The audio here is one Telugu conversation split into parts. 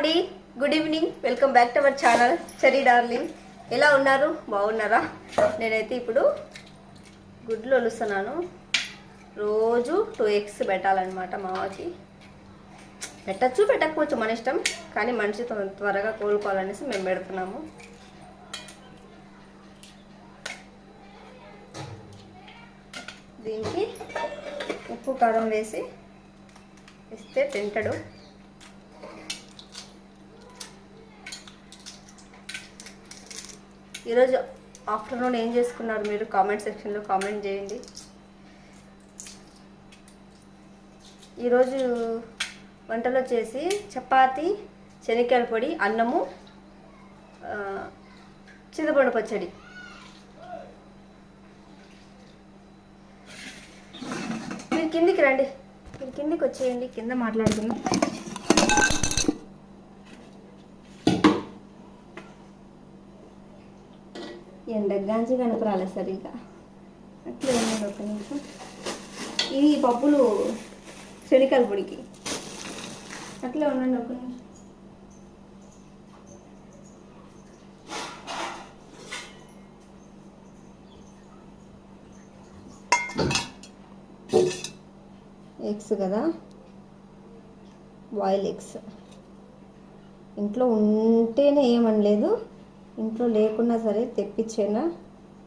అండి. Good evening welcome back to our channel cherry darling ఎలా ఉన్నారు? బాగున్నారా? నేనైతే ఇప్పుడు గుడ్లు వలుస్తున్నాను రోజు టూ ఎగ్స్ పెట్టాలన్నమాట మావాకి. పెట్టచ్చు పెట్టకపోవచ్చు మన ఇష్టం. కానీ మనిషి త్వరగా కోలుకోవాలనేసి మేము పెడుతున్నాము. దీనికి ఉప్పు కారం వేసి ఇస్తే తింటాడు. ఈరోజు ఆఫ్టర్నూన్ ఏం చేసుకున్నారు మీరు? కామెంట్ సెక్షన్లో కామెంట్ చేయండి. ఈరోజు వంటలు వచ్చేసి చపాతి శనగకాయల పొడి అన్నము చింతపండు పచ్చడి. మీరు కిందికి రండి. మీరు కిందికి వచ్చేయండి కింద మాట్లాడుకుందాం. ఎండగాంచి కనపరాలే సరిగా అట్లే ఉండండి ఒక నిమిషం. ఇది పప్పులు శనికాల పొడికి. అట్లే ఉండండి ఒక నిమిషం. ఎగ్స్ కదా? Boil eggs. ఇంట్లో ఉంటేనే ఏమనలేదు. ఇంట్లో లేకున్నా సరే తెప్పించేనా?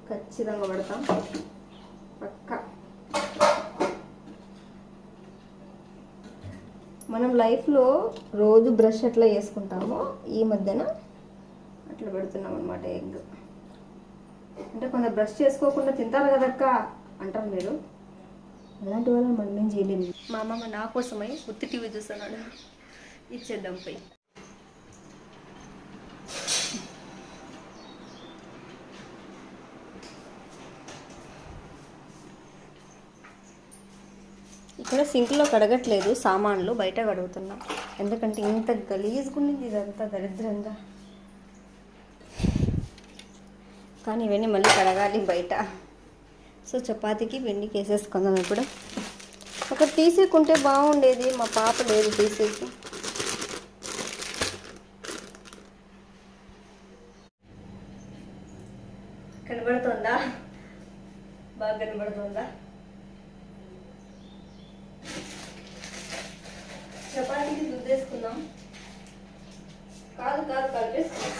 ఖచ్చితంగా పడతాం. పక్క. మనం లైఫ్లో రోజు బ్రష్ ఎట్లా చేసుకుంటామో ఈ మధ్యన అట్లా పెడుతున్నాం అనమాట ఎగ్. అంటే కొందరు బ్రష్ చేసుకోకుండా తింటారు కదక్క అంటారు మీరు. అలాంటి వాళ్ళని మనం ఏం చేయలేము. మా అమ్మమ్మ నా కోసమై ఉత్తి టీవీ చూస్తున్నాడు. ఇచ్చేద్దాం పోయి. ఇక్కడ సింక్లో కడగట్లేదు సామాన్లు బయట కడుగుతున్నాం. ఎందుకంటే ఇంత గలీజ్గా ఉంది ఇదంతా దరిద్రంగా. కానీ ఇవన్నీ మళ్ళీ కడగాలి బయట. సో చపాతీకి వెండికి వేసేసుకుందాం ఇప్పుడు. ఒకటి తీసేకుంటే బాగుండేది మా పాప లేదు తీసేసి చపాతీకి దుద్దేసుకుందాం కాదు కాదు కలిపేసుకుందాం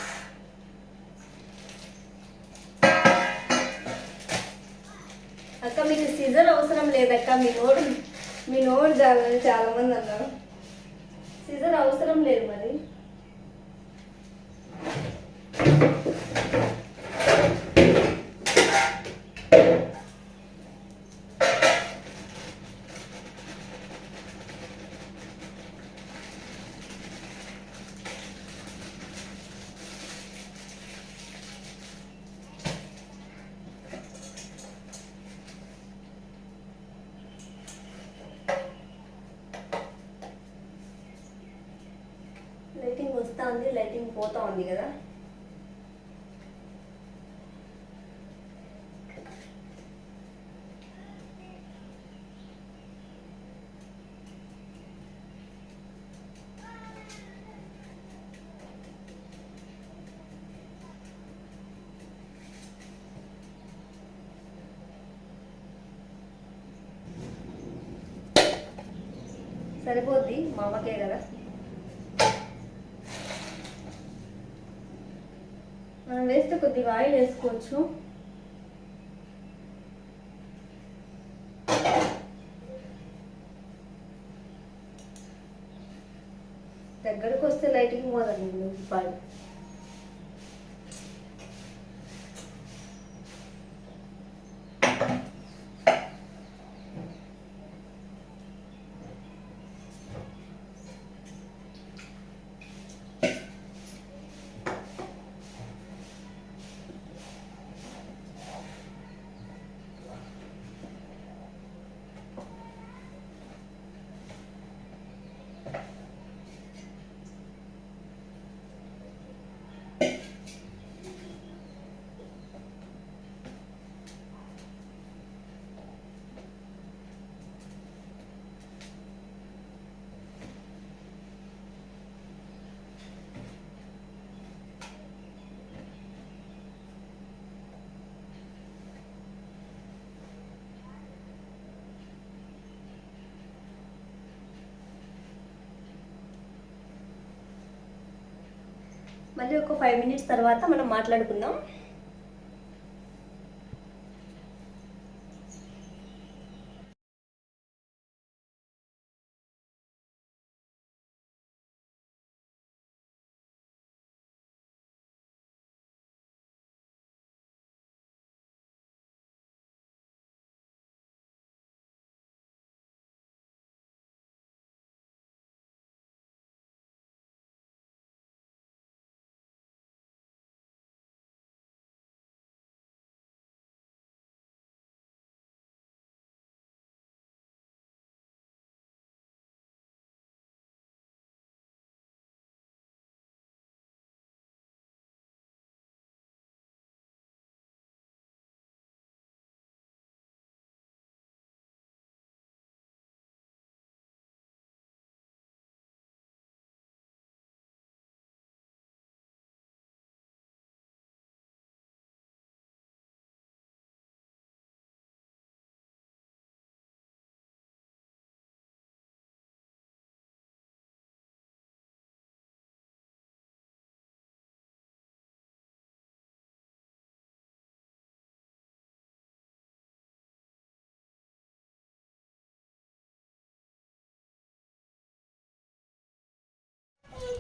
అక్క మీకు సిజర్ అవసరం లేదక్క. మీ నోడు మీ నోడు జాగ్రత్త చాలామంది అన్నారు. సిజర్ అవసరం లేదు మరి. లైటింగ్ వస్తా ఉంది లైటింగ్ పోతా ఉంది కదా. సరిపోద్ది మా అమ్మకే కదా మనం వేస్తే కొద్దిగా ఆయిల్ వేసుకోవచ్చు. దగ్గరకు వస్తే లైటింగ్ పోదండి ఉల్లిపాయలు మళ్ళీ ఒక ఫైవ్ మినిట్స్ తర్వాత మనం మాట్లాడుకుందాం.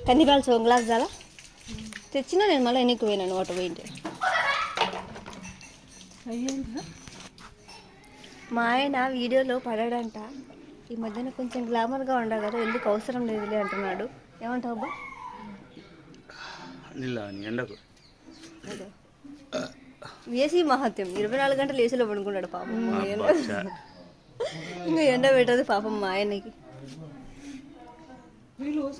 కందిపాలు సో గ్లాస్ చాలా తెచ్చినా నేను మళ్ళీ ఎన్నికి పోయినాను ఒకటి పోయింటే. మా ఆయన వీడియోలో పడాడంట ఈ మధ్యన కొంచెం గ్లామర్గా ఉండవు కదా ఎందుకు అవసరం లేదులే అంటున్నాడు. ఏమంటావు అబ్బా? ఎండకు. అదే. ఏసీ మహత్యం. ఇరవై నాలుగు గంటలు ఏసీలో పడుకున్నాడు పాపం. ఇంకా ఎండ పెట్టదు పాపం మా ఆయనకి.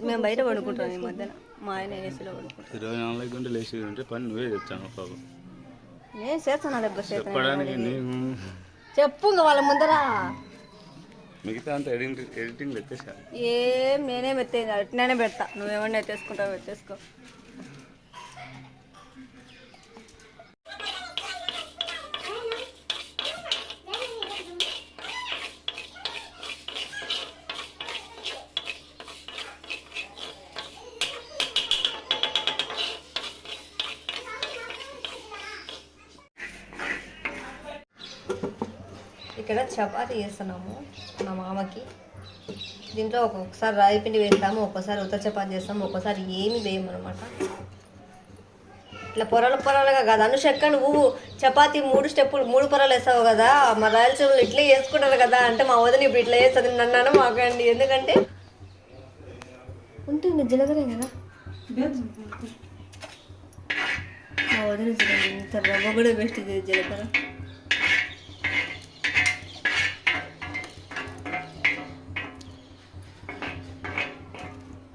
మేము బయట పడుకుంటాం ఈ మధ్యన. మా ఆయన ఏసీలో పడుకుంటాం ఇరవై నాలుగు గంటలు ఉంటే పని నువ్వే చెప్తాను పాపం నేను చేస్తాను దెబ్బ చెప్పడానికి నేను చెప్పు ఇంకా వాళ్ళ ముందర. మిగతా అంతా ఎడిటింగ్ ఎడిటింగ్ లెక్కేసా? ఏం నేనే మెత్తే నేనే పెడతా. నువ్వేమన్నా ఎత్తేసుకుంటావు ఎత్తేసుకో ఇక్కడ చపాతీ చేస్తున్నాము మా మామకి. దీంట్లో ఒక్కొక్కసారి రాయి పిండి వేస్తాము ఒక్కోసారి ఉత్త చపాతి చేస్తాము ఒక్కోసారి ఏమి వేయము అనమాట ఇట్లా పొరలు పొరలుగా కదా. అనుషక్క నువ్వు చపాతి మూడు స్టెప్పులు మూడు పొరలు వేస్తావు కదా మా రాయలసీమలో ఇట్లే చేసుకుంటారు కదా అంటే మా వదిన ఇప్పుడు ఇట్లా వేస్తుంది నన్ను మాకండి ఎందుకంటే ఉంటుంది జీలకర్ర కదా. మా వదిన ఇంత రవ్వ కూడా బెస్ట్ ఇది జీలకర్ర.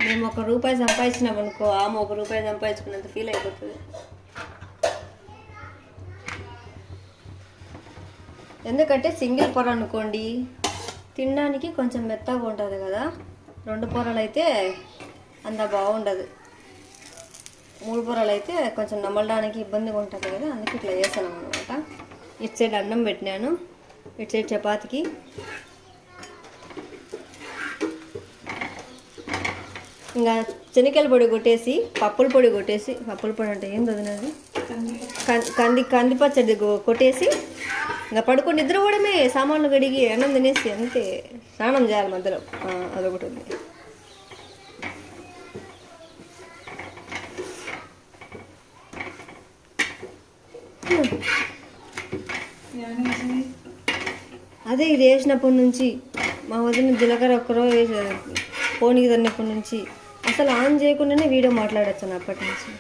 మేము ఒక రూపాయి సంపాదించినాం అనుకో ఆమె ఒక రూపాయి సంపాదించుకున్నంత ఫీల్ అయిపోతుంది. ఎందుకంటే సింగిల్ పొర అనుకోండి తినడానికి కొంచెం మెత్తగా ఉంటుంది కదా. రెండు పొరలు అయితే అంత బాగుండదు. మూడు పొరలు అయితే కొంచెం నమలడానికి ఇబ్బందిగా ఉంటుంది కదా అందుకే ఇట్లా చేస్తాను అనమాట ఇటు సైడ్ అన్నం పెట్టినాను ఇటు సైడ్ చపాతీకి ఇంకా శనగకాయల పొడి కొట్టేసి పప్పుల పొడి కొట్టేసి పప్పుల పొడి అంటే ఏం వదినది కంది కంది పచ్చడి కొట్టేసి ఇంకా పడుకుని నిద్ర సామాన్లు కడిగి అన్నం తినేసి అంతే. స్నానం చేయాలి మధ్యలో. అదొకటి ఉంది. అదే ఇది వేసినప్పటి నుంచి మా వదిన జీలకర్ర ఒక్కరో వేసే ఫోన్కి తన్నప్పటి నుంచి అసలు ఆన్ చేయకుండానే వీడియో మాట్లాడచ్చు అప్పటి నుంచి.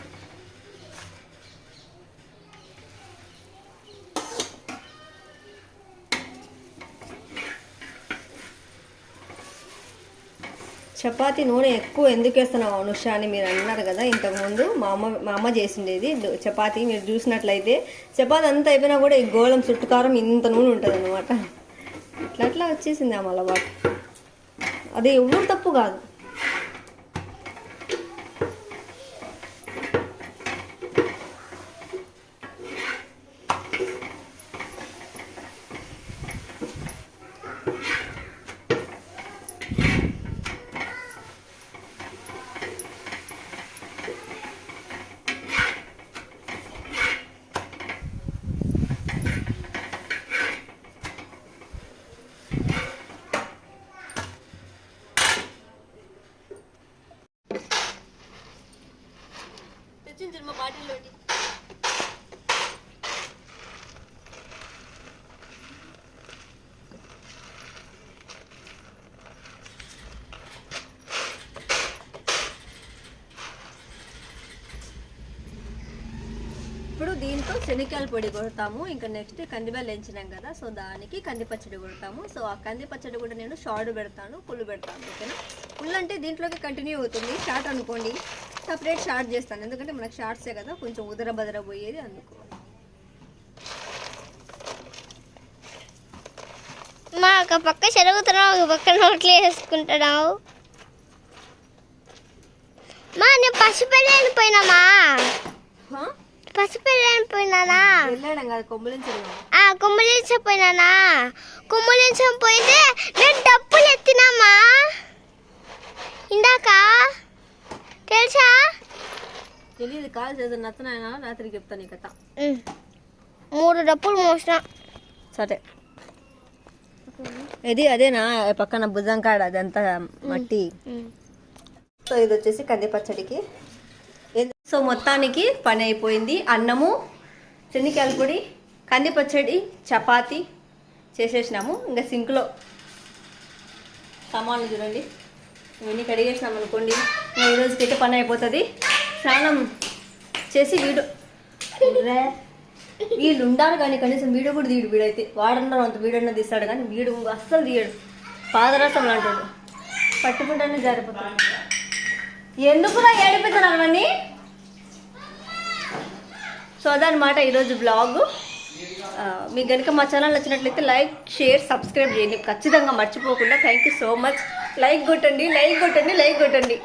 చపాతీ నూనె ఎక్కువ ఎందుకు వేస్తున్నావు అనుష అని మీరు అన్నారు కదా ఇంతకుముందు మా అమ్మ మా అమ్మ చేసిండేది. చపాతి మీరు చూసినట్లయితే చపాతీ అంతా అయిపోయినా కూడా ఈ గోళం చుట్టుకారం ఇంత నూనె ఉంటుంది అనమాట అట్లా అట్లా వచ్చేసింది ఆమె అలవాటు అది ఎవరు తప్పు కాదు. వచ్చింది మా పార్టీలోటి ఇప్పుడు దీంతో శనగకాయల పొడి కొడతాము. ఇంకా నెక్స్ట్ కందిబెల్లు ఎంచినాం కదా సో దానికి కంది పచ్చడి కొడతాము. సో ఆ కంది పచ్చడి కూడా నేను షార్ట్ పెడతాను పుల్లు పెడతాను ఓకేనా? పుల్లు అంటే దీంట్లోకి కంటిన్యూ అవుతుంది. షార్ట్ అనుకోండి. సపరేట్ షార్ట్ చేస్తాను. ఎందుకంటే మనకు షార్ట్సే కదా కొంచెం ఉదర బదర పోయేది అందుకు. మా ఒక పక్క చెరుగుతున్నావు ఒక పక్క నోట్లో వేసుకుంటున్నావు. మా నేను పసిపెళ్ళి వెళ్ళిపోయినామా? పసిపెళ్ళి వెళ్ళిపోయినానా వెళ్ళాడం కాదు కొమ్ములించడం. ఆ కుమ్మలించపోయినానా కుమ్మలించం పోయితే నేను డబ్బులు ఎత్తినామా? ఇందాక తెలుసా? తెలియదు కాల్ చేద్దాం నచ్చనాయన రాత్రికి చెప్తాను ఈ కథ. మూడు డబ్బులు మోసిన. సరే. ఇది అదేనా? పక్కన భుజం కాడ అదంతా మట్టి. సో ఇది వచ్చేసి కంది పచ్చడికి సో మొత్తానికి పని అయిపోయింది. అన్నము శనగకాయల పొడి కంది పచ్చడి చపాతి చేసేసినాము. ఇంకా సింక్లో సామాన్లు చూడండి. ఇవన్నీ కడిగేసినాం అనుకోండి. ఈ ఈ రోజుకైతే పని అయిపోతుంది. స్నానం చేసి వీడు వీళ్ళు ఉండాలి కానీ కనీసం వీడియో కూడా తీయడు వీడైతే. వాడన్నారు అంత వీడన్నా తీస్తాడు కానీ వీడు అస్సలు తీయడు. పాదరసం లాంటాడు పట్టుకుంటానే జారిపోతాడు. ఎందుకురా ఏడిపిస్తున్నారు అవన్నీ సో అదనమాట ఈరోజు బ్లాగు మీకు కనుక మా ఛానల్ నచ్చినట్లయితే లైక్ షేర్ సబ్స్క్రైబ్ చేయండి. ఖచ్చితంగా మర్చిపోకుండా. Thank you so much like కొట్టండి లైక్ కొట్టండి లైక్ కొట్టండి.